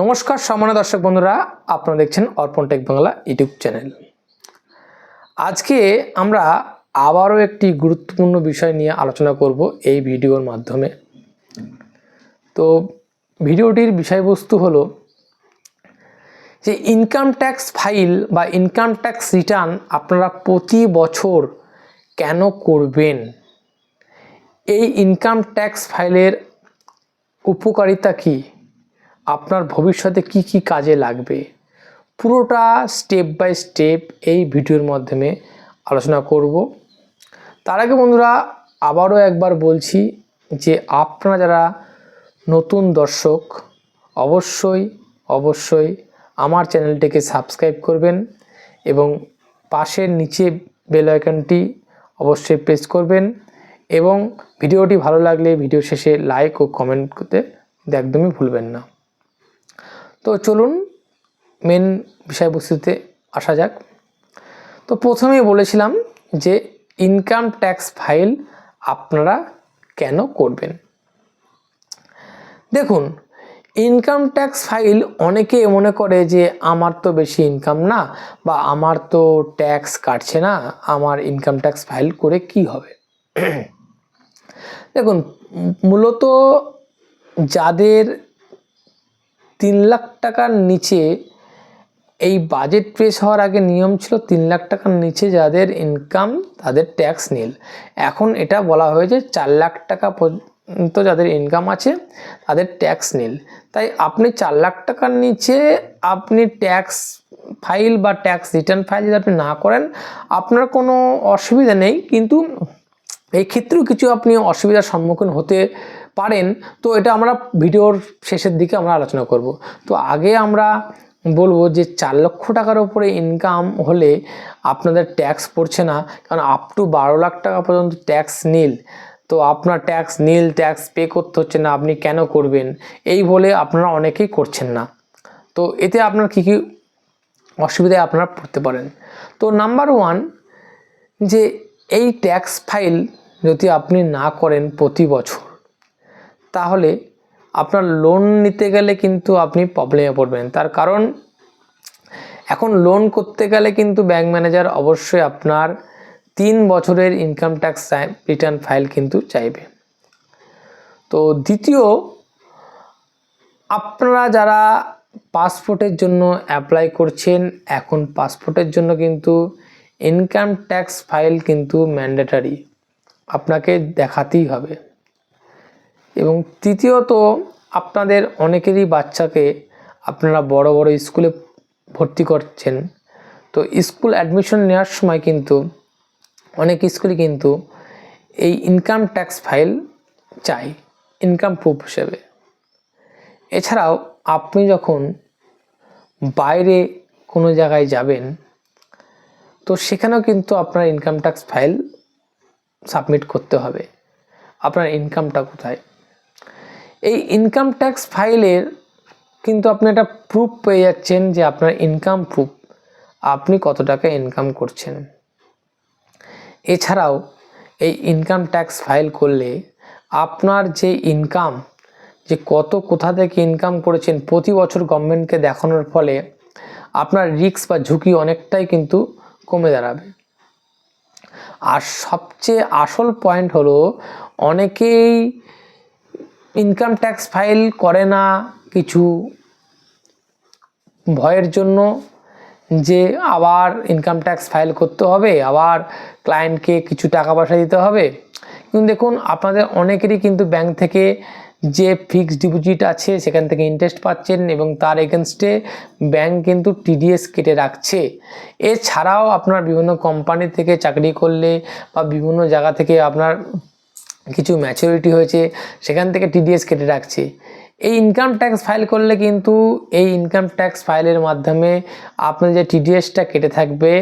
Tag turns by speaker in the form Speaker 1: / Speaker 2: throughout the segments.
Speaker 1: নমস্কার সম্মানীয় দর্শক বন্ধুরা, আপনারা দেখছেন অর্পণ টেক বাংলা ইউটিউব চ্যানেল। আজকে আমরা আবারও একটি গুরুত্বপূর্ণ বিষয় নিয়ে আলোচনা করব এই ভিডিওর মাধ্যমে। তো ভিডিওটির বিষয়বস্তু হলো যে ইনকাম ট্যাক্স ফাইল বা ইনকাম ট্যাক্স রিটার্ন আপনারা প্রতি বছর কেন করবেন? এই ইনকাম ট্যাক্স ফাইলের উপকারিতা কী? আপনার ভবিষ্যতে কি কি কাজে লাগবে? পুরোটা স্টেপ বাই স্টেপ এই ভিডিওর মাধ্যমে আলোচনা করব। তার আগে বন্ধুরা, আবারও একবার বলছি যে আপনারা যারা নতুন দর্শক, অবশ্যই অবশ্যই আমার চ্যানেলটিকে সাবস্ক্রাইব করবেন এবং পাশের নিচে বেল আইকনটি অবশ্যই প্রেস করবেন এবং ভিডিওটি ভালো লাগলে ভিডিও শেষে লাইক ও কমেন্ট করতে একদমই ভুলবেন না। তো চলুন মেন বিষয়বস্তুতে আসা যাক। তো প্রথমেই বলেছিলাম যে ইনকাম ট্যাক্স ফাইল আপনারা কেন করবেন? দেখুন ইনকাম ট্যাক্স ফাইল অনেকে মনে করে যে আমার তো বেশি ইনকাম না বা আমার তো ট্যাক্স কাটছে না, আমার ইনকাম ট্যাক্স ফাইল করে কি হবে? দেখুন, মূলত যাদের তিন লাখ টাকার নিচে এই বাজেট পেশ হওয়ার আগে নিয়ম ছিল তিন লাখ টাকার নিচে যাদের ইনকাম তাদের ট্যাক্স নীল এখন এটা বলা হয়েছে চার লাখ টাকা পর্যন্ত যাদের ইনকাম আছে, তাদের ট্যাক্স নীল তাই আপনি চার লাখ টাকার নিচে আপনি ট্যাক্স ফাইল বা ট্যাক্স রিটার্ন ফাইল যদি আপনি না করেন, আপনার কোনো অসুবিধা নেই। কিন্তু এই ক্ষেত্রেও কিছু আপনি অসুবিধার সম্মুখীন হতে পারেন। তো এটা আমরা ভিডিওর শেষের দিকে আমরা আলোচনা করব। তো আগে আমরা বলব যে চার লক্ষ টাকার উপরে ইনকাম হলে আপনাদের ট্যাক্স পড়ছে না, কারণ আপ টু বারো লাখ টাকা পর্যন্ত ট্যাক্স নীল তো আপনার ট্যাক্স নীল ট্যাক্স পে করতে হচ্ছে না, আপনি কেন করবেন? এই বলে আপনারা অনেকেই করছেন না। তো এতে আপনার কী কী অসুবিধায় আপনারা পড়তে পারেন। তো নাম্বার ওয়ান যে এই ট্যাক্স ফাইল যদি আপনি না করেন প্রতি বছর, তাহলে আপনার লোন নিতে গেলে কিন্তু আপনি প্রবলেমে পড়বেন। তার কারণ, এখন লোন করতে গেলে কিন্তু ব্যাংক ম্যানেজার অবশ্যই আপনার তিন বছরের ইনকাম ট্যাক্স রিটার্ন ফাইল কিন্তু চাইবে। তো দ্বিতীয়, আপনারা যারা পাসপোর্টের জন্য অ্যাপ্লাই করছেন, এখন পাসপোর্টের জন্য কিন্তু ইনকাম ট্যাক্স ফাইল কিন্তু ম্যান্ডেটারি আপনাকে দেখাতেই হবে। এবং তৃতীয়ত, আপনাদের অনেকেরই বাচ্চাকে আপনারা বড় বড় স্কুলে ভর্তি করছেন। তো স্কুল অ্যাডমিশন নেওয়ার সময় কিন্তু, অনেক স্কুলে কিন্তু এই ইনকাম ট্যাক্স ফাইল চাই ইনকাম প্রুফ হিসেবে। এছাড়াও, আপনি যখন বাইরে কোনো জায়গায় যাবেন, তো সেখানেও কিন্তু আপনার ইনকাম ট্যাক্স ফাইল সাবমিট করতে হবে। আপনার ইনকামটা কোথায়? এই ইনকাম ট্যাক্স ফাইলের কিন্তু আপনি একটা প্রুফ পেয়ে যাচ্ছেন যে আপনার ইনকাম প্রুফ। আপনি কত টাকা ইনকাম করছেন? এছাড়াও এই ইনকাম ট্যাক্স ফাইল করলে আপনার যে ইনকাম, যে কত কোথা থেকে ইনকাম করেছেন প্রতি বছর গভর্নমেন্টকে দেখানোর ফলে আপনার রিস্ক বা ঝুঁকি অনেকটাই কিন্তু কমে দাঁড়াবে। আর সবচেয়ে আসল পয়েন্ট হলো অনেকেই ইনকাম ট্যাক্স ফাইল করে না কিছু ভয়ের জন্য যে আবার ইনকাম ট্যাক্স ফাইল করতে হবে, আবার ক্লায়েন্টকে কিছু টাকা পয়সা দিতে হবে। কিন্তু দেখুন, আপনাদের অনেকেরই কিন্তু ব্যাংক থেকে যে ফিক্সড ডিপোজিট আছে, সেখান থেকে ইন্টারেস্ট পাচ্ছেন এবং তার এগেনস্টে ব্যাংক কিন্তু টিডিএস কেটে রাখছে। এছাড়াও আপনার বিভিন্ন কোম্পানি থেকে চাকরি করলে বা বিভিন্ন জায়গা থেকে আপনার কিছু ম্যাচুরিটি হয়েছে, সেখান থেকে টিডিএস কেটে রাখছে। এই ইনকাম ট্যাক্স ফাইল করলে কিন্তু এই ইনকাম ট্যাক্স ফাইলের মাধ্যমে আপনার যে টিডিএসটা কেটে থাকবে,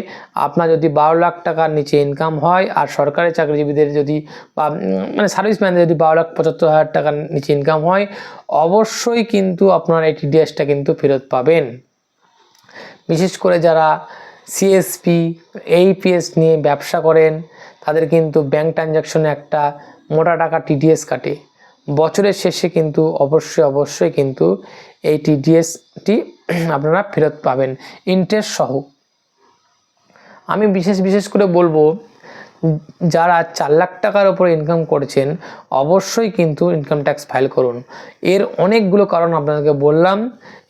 Speaker 1: আপনার যদি বারো লাখ টাকার নিচে ইনকাম হয় আর সরকারি চাকরিজীবীদের যদি বা মানে সার্ভিসম্যানদের যদি বারো লাখ পঁচাত্তর হাজার টাকার নিচে ইনকাম হয়, অবশ্যই কিন্তু আপনার এই টিডিএসটা কিন্তু ফেরত পাবেন। বিশেষ করে যারা সিএসপি এইপিএস নিয়ে ব্যবসা করেন, তাদের কিন্তু ব্যাংক ট্রানজ্যাকশনে একটা মোটা টাকা টিডিএস কাটে। বছরের শেষে কিন্তু অবশ্যই অবশ্যই কিন্তু এই টিডিএসটি আপনারা ফেরত পাবেন। ইন্টারেস্ট সহ। আমি বিশেষ বিশেষ করে বলব, যারা চার লাখ টাকার ওপরে ইনকাম করেছেন, অবশ্যই কিন্তু ইনকাম ট্যাক্স ফাইল করুন। এর অনেকগুলো কারণ আপনাদেরকে বললাম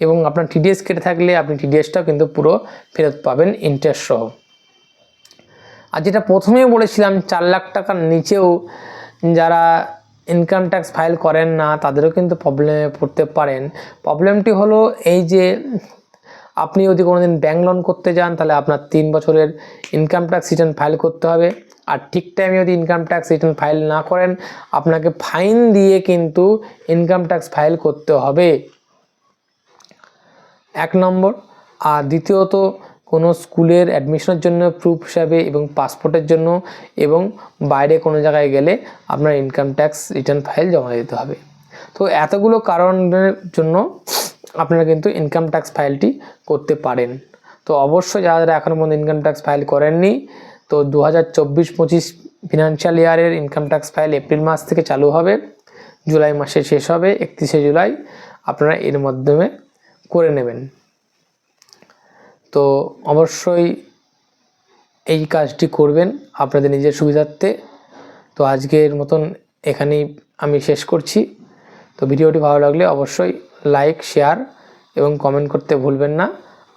Speaker 1: এবং আপনার টিডিএস কেটে থাকলে আপনি টিডিএসটাও কিন্তু পুরো ফেরত পাবেন ইন্টারেস্ট সহ। আর যেটা প্রথমেই বলেছিলাম, চার লাখ টাকার নিচেও যারা ইনকাম ট্যাক্স ফাইল করেন না, তাদেরও কিন্তু প্রবলেমে পড়তে পারেন। প্রবলেমটি হলো এই যে, আপনি যদি কোনো দিন ব্যাঙ্ক লোন করতে যান, তাহলে আপনার তিন বছরের ইনকাম ট্যাক্স রিটার্ন ফাইল করতে হবে। আর ঠিক টাইমে যদি ইনকাম ট্যাক্স রিটার্ন ফাইল না করেন, আপনাকে ফাইন দিয়ে কিন্তু ইনকাম ট্যাক্স ফাইল করতে হবে। এক নম্বর। আর দ্বিতীয়ত কোনো স্কুলের অ্যাডমিশনের জন্য প্রুফ হিসাবে এবং পাসপোর্টের জন্য এবং বাইরে কোনো জায়গায় গেলে আপনার ইনকাম ট্যাক্স রিটার্ন ফাইল জমা দিতে হবে। তো এতগুলো কারণের জন্য আপনারা কিন্তু ইনকাম ট্যাক্স ফাইলটি করতে পারেন। তো অবশ্যই যারা যারা এখনও পর্যন্ত ইনকাম ট্যাক্স ফাইল করেননি, তো দু হাজার চব্বিশ পঁচিশ ফিনান্সিয়াল ইয়ারের ইনকাম ট্যাক্স ফাইল এপ্রিল মাস থেকে চালু হবে। জুলাই মাসে শেষ হবে, একত্রিশে জুলাই। আপনারা এর মাধ্যমে করে নেবেন। তো অবশ্যই এই কাজটি করবেন আপনাদের নিজের সুবিধার্থে। তো আজকের মতন এখানেই আমি শেষ করছি। তো ভিডিওটি ভালো লাগলে অবশ্যই লাইক, শেয়ার এবং কমেন্ট করতে ভুলবেন না।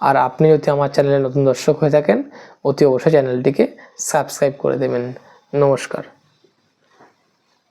Speaker 1: আর আপনি যদি আমার চ্যানেলে নতুন দর্শক হয়ে থাকেন, অতি অবশ্যই চ্যানেলটিকে সাবস্ক্রাইব করে দেবেন। নমস্কার।